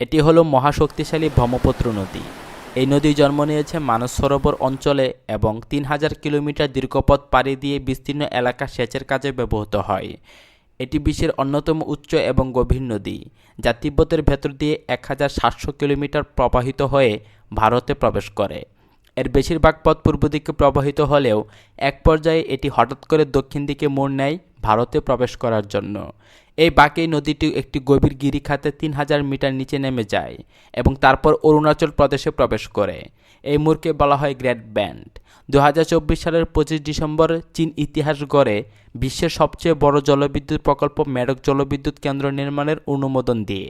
এটি হলো মহাশক্তিশালী ব্রহ্মপুত্র নদী। এই নদী জন্ম নিয়েছে মানস সরোবর অঞ্চলে এবং তিন হাজার কিলোমিটার দীর্ঘপথ পাড়ি দিয়ে বিস্তীর্ণ এলাকা সেচের কাজে ব্যবহৃত হয়। এটি বিশ্বের অন্যতম উচ্চ এবং গভীর নদী, যা তিব্বতের ভেতর দিয়ে এক হাজার সাতশো কিলোমিটার প্রবাহিত হয়ে ভারতে প্রবেশ করে। এর বেশিরভাগ পথ পূর্ব দিকে প্রবাহিত হলেও এক পর্যায়ে এটি হঠাৎ করে দক্ষিণ দিকে মোড় নেয় ভারতে প্রবেশ করার জন্য। এই বাঁকে নদীটি একটি গভীর গিরিখাতে তিন হাজার মিটার নিচে নেমে যায় এবং তারপর অরুণাচল প্রদেশে প্রবেশ করে। এই মোড়কে বলা হয় গ্রেট ব্যান্ড। দু হাজার চব্বিশ সালের পঁচিশ ডিসেম্বর চীন ইতিহাস গড়ে বিশ্বের সবচেয়ে বড় জলবিদ্যুৎ প্রকল্প মেডক জলবিদ্যুৎ কেন্দ্র নির্মাণের অনুমোদন দিয়ে।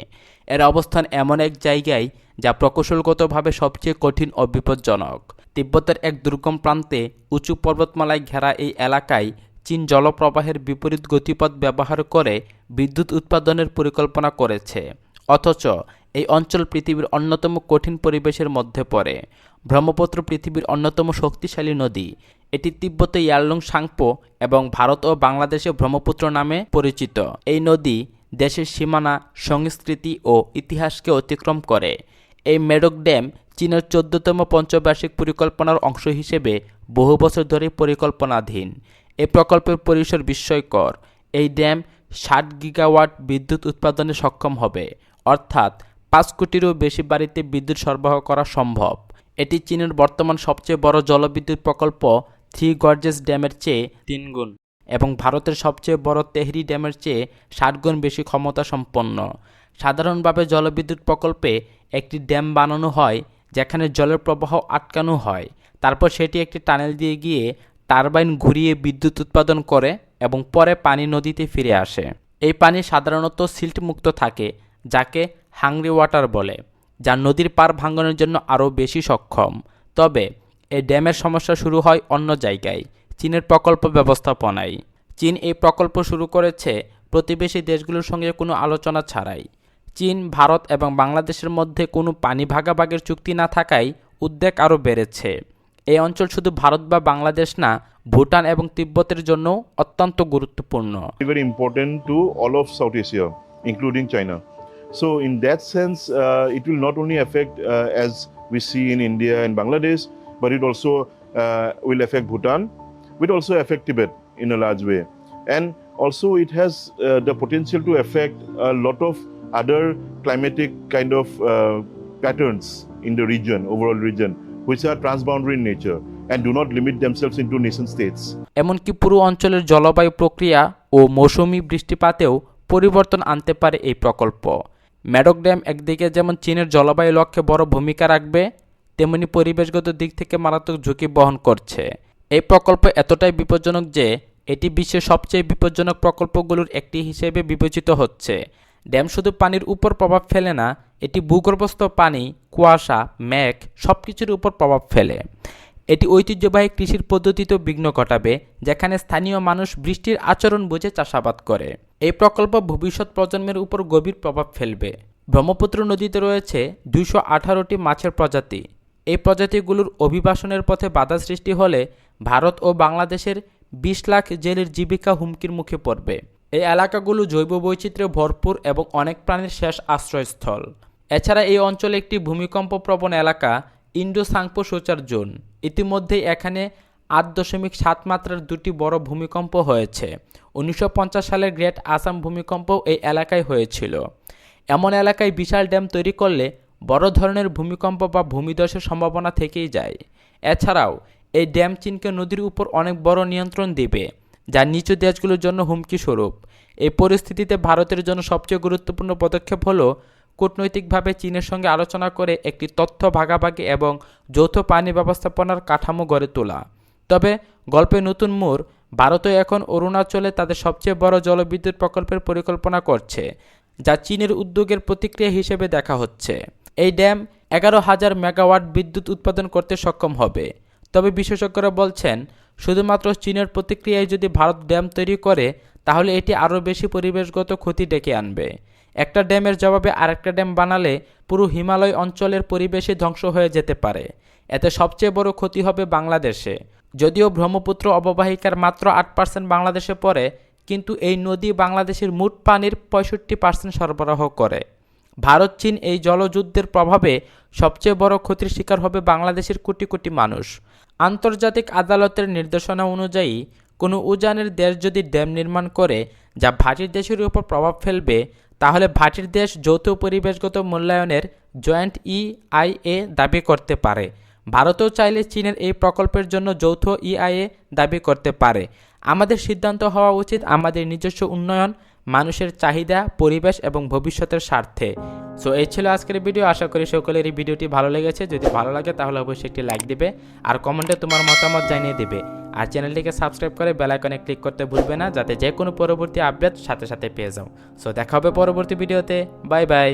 এর অবস্থান এমন এক জায়গায় যা প্রকৌশলগতভাবে সবচেয়ে কঠিন ও বিপজ্জনক। তিব্বতের এক দুর্গম প্রান্তে উঁচু পর্বতমালায় ঘেরা এই এলাকায় চীন জলপ্রবাহের বিপরীত গতিপথ ব্যবহার করে বিদ্যুৎ উৎপাদনের পরিকল্পনা করেছে। অথচ এই অঞ্চল পৃথিবীর অন্যতম কঠিন পরিবেশের মধ্যে পড়ে। ব্রহ্মপুত্র পৃথিবীর অন্যতম শক্তিশালী নদী। এটি তিব্বতে ইয়ারলুং সাংপো এবং ভারত ও বাংলাদেশে ব্রহ্মপুত্র নামে পরিচিত। এই নদী দেশের সীমানা, সংস্কৃতি ও ইতিহাসকে অতিক্রম করে। এই মেডক ড্যাম চীনের চোদ্দতম পঞ্চবার্ষিক পরিকল্পনার অংশ হিসেবে বহু বছর ধরে পরিকল্পনাধীন। এই প্রকল্পের পরিসর বিস্ময়কর। এই ড্যাম ষাট গিগাওয়াট বিদ্যুৎ উৎপাদনে সক্ষম হবে। অর্থাৎ পাঁচ কোটিরও বেশি বাড়িতে বিদ্যুৎ সরবরাহ করা সম্ভব। এটি চীনের বর্তমান সবচেয়ে বড় জলবিদ্যুৎ প্রকল্প থ্রি গর্জেস ড্যামের চেয়ে তিনগুণ এবং ভারতের সবচেয়ে বড় তেহরি ড্যামের চেয়ে ষাট গুণ বেশি ক্ষমতা সম্পন্ন সাধারণভাবে জলবিদ্যুৎ প্রকল্পে একটি ড্যাম বানানো হয় যেখানে জলের প্রবাহ আটকানো হয়। তারপর সেটি একটি টানেল দিয়ে গিয়ে টারবাইন ঘুরিয়ে বিদ্যুৎ উৎপাদন করে এবং পরে পানি নদীতে ফিরে আসে। এই পানি সাধারণত সিল্ট মুক্ত থাকে, যাকে হাংরি ওয়াটার বলে, যা নদীর পার ভাঙনের জন্য আরও বেশি সক্ষম। তবে এই ড্যামের সমস্যা শুরু হয় অন্য জায়গায়, চীনের প্রকল্প ব্যবস্থাপনায়। চীন এই প্রকল্প শুরু করেছে প্রতিবেশী দেশগুলোর সঙ্গে কোনো আলোচনা ছাড়াই। চীন, ভারত এবং বাংলাদেশের মধ্যে কোনো পানি ভাগাভাগের চুক্তি না থাকায় উদ্বেগ আরও বেড়েছে। এই অঞ্চল শুধু ভারত বা বাংলাদেশ না ভুটান এবং তিব্বতের জন্য অত্যন্ত গুরুত্বপূর্ণ to all of South Asia, including China. So, in that sense, uh, it will not only affect, uh, as we see in India and Bangladesh, but it also uh, will affect Bhutan, will also affect Tibet in a large way. And also, it has uh, the potential to affect a lot of other climatic kind of uh, patterns in the region, overall region, which are transboundary in nature and do not limit themselves into nation states. এমনকি পুরো অঞ্চলের জলবায়ু প্রক্রিয়া ও মৌসুমি বৃষ্টিপাতেও পরিবর্তন আনতে পারে এই প্রকল্প। ম্যাডক ড্যাম একদিকে যেমন চীনের জলবায়ু লক্ষ্যে বড় ভূমিকা রাখবে, তেমনি পরিবেশগত দিক থেকে মারাত্মক ঝুঁকি বহন করছে। এই প্রকল্প এতটাই বিপজ্জনক যে, এটি বিশ্বের সবচেয়ে বিপজ্জনক প্রকল্পগুলোর একটি হিসেবে বিবেচিত হচ্ছে। ড্যাম শুধু পানির উপর প্রভাব ফেলে না, এটি ভূগর্ভস্থ পানি, কুয়াশা, মেঘ সব কিছুর উপর প্রভাব ফেলে। এটি ঐতিহ্যবাহী কৃষির পদ্ধতিতেও বিঘ্ন ঘটাবে, যেখানে স্থানীয় মানুষ বৃষ্টির আচরণ বুঝে চাষাবাদ করে। এই প্রকল্প ভবিষ্যৎ প্রজন্মের উপর গভীর প্রভাব ফেলবে। ব্রহ্মপুত্র নদীতে রয়েছে দুইশো আঠারোটি মাছের প্রজাতি। এই প্রজাতিগুলোর অভিবাসনের পথে বাধা সৃষ্টি হলে ভারত ও বাংলাদেশের বিশ লাখ জেলের জীবিকা হুমকির মুখে পড়বে। এই এলাকাগুলো জৈব বৈচিত্র্যে ভরপুর এবং অনেক প্রাণীর শেষ আশ্রয়স্থল। এছাড়া এই অঞ্চলে একটি ভূমিকম্প প্রবণ এলাকা ইন্ডো সাংপো সোচার জোন। ইতিমধ্যেই এখানে আট দশমিক সাত মাত্রার দুটি বড় ভূমিকম্প হয়েছে। উনিশশো সালের গ্রেট আসাম ভূমিকম্প এই এলাকায় হয়েছিল। এমন এলাকায় বিশাল ড্যাম তৈরি করলে বড় ধরনের ভূমিকম্প বা ভূমিধসের সম্ভাবনা থেকেই যায়। এছাড়াও, এই ড্যাম চীনকে নদীর উপর অনেক বড় নিয়ন্ত্রণ দেবে। যা নিচু দেশগুলোর জন্য হুমকি স্বরূপ। এই পরিস্থিতিতে ভারতের জন্য সবচেয়ে গুরুত্বপূর্ণ পদক্ষেপ হলো কূটনৈতিকভাবে চীনের সঙ্গে আলোচনা করে একটি তথ্য ভাগাভাগি এবং যৌথ পানি ব্যবস্থাপনার কাঠামো গড়ে তোলা। তবে গল্পে নতুন মোড়, ভারতও এখন অরুণাচলে তাদের সবচেয়ে বড় জলবিদ্যুৎ প্রকল্পের পরিকল্পনা করছে, যা চীনের উদ্যোগের প্রতিক্রিয়া হিসেবে দেখা হচ্ছে। এই ড্যাম এগারো হাজার মেগাওয়াট বিদ্যুৎ উৎপাদন করতে সক্ষম হবে। তবে বিশেষজ্ঞরা বলছেন শুধুমাত্র চীনের প্রতিক্রিয়ায় যদি ভারত ড্যাম তৈরি করে, তাহলে এটি আরও বেশি পরিবেশগত ক্ষতি ডেকে আনবে। একটা ড্যামের জবাবে আরেকটা ড্যাম বানালে পুরো হিমালয় অঞ্চলের পরিবেশই ধ্বংস হয়ে যেতে পারে। এতে সবচেয়ে বড় ক্ষতি হবে বাংলাদেশে। যদিও ব্রহ্মপুত্র অববাহিকার মাত্র আট পার্সেন্ট বাংলাদেশে পড়ে, কিন্তু এই নদী বাংলাদেশের মোট পানির পঁয়ষট্টি পার্সেন্ট সরবরাহ করে। ভারত, চীন এই জলযুদ্ধের প্রভাবে সবচেয়ে বড় ক্ষতির শিকার হবে বাংলাদেশের কোটি কোটি মানুষ। আন্তর্জাতিক আদালতের নির্দেশনা অনুযায়ী, কোনো উজানের দেশ যদি ড্যাম নির্মাণ করে যা ভাটির দেশের উপর প্রভাব ফেলবে, তাহলে ভাটির দেশ যৌথ পরিবেশগত মূল্যায়নের জয়েন্ট ইআইএ দাবি করতে পারে। ভারতও চাইলে চীনের এই প্রকল্পের জন্য যৌথ ইআইএ দাবি করতে পারে। আমাদের সিদ্ধান্ত হওয়া উচিত আমাদের নিজস্ব উন্নয়ন মানুষের চাহিদা, পরিবেশ এবং ভবিষ্যতের স্বার্থে। সো এই ছিল আজকের ভিডিও আশা করি সকলের এই ভিডিওটি ভালো লেগেছে। যদি ভালো লাগে, তাহলে অবশ্যই একটি লাইক দিবে আর কমেন্টে তোমার মতামত জানিয়ে দেবে। আর চ্যানেলটিকে সাবস্ক্রাইব করে বেলাইকনে ক্লিক করতে ভুলবে না, যাতে যে কোনো পরবর্তী আপডেট সাথে সাথে পেয়ে যাও। সো দেখা হবে পরবর্তী ভিডিওতে বাই বাই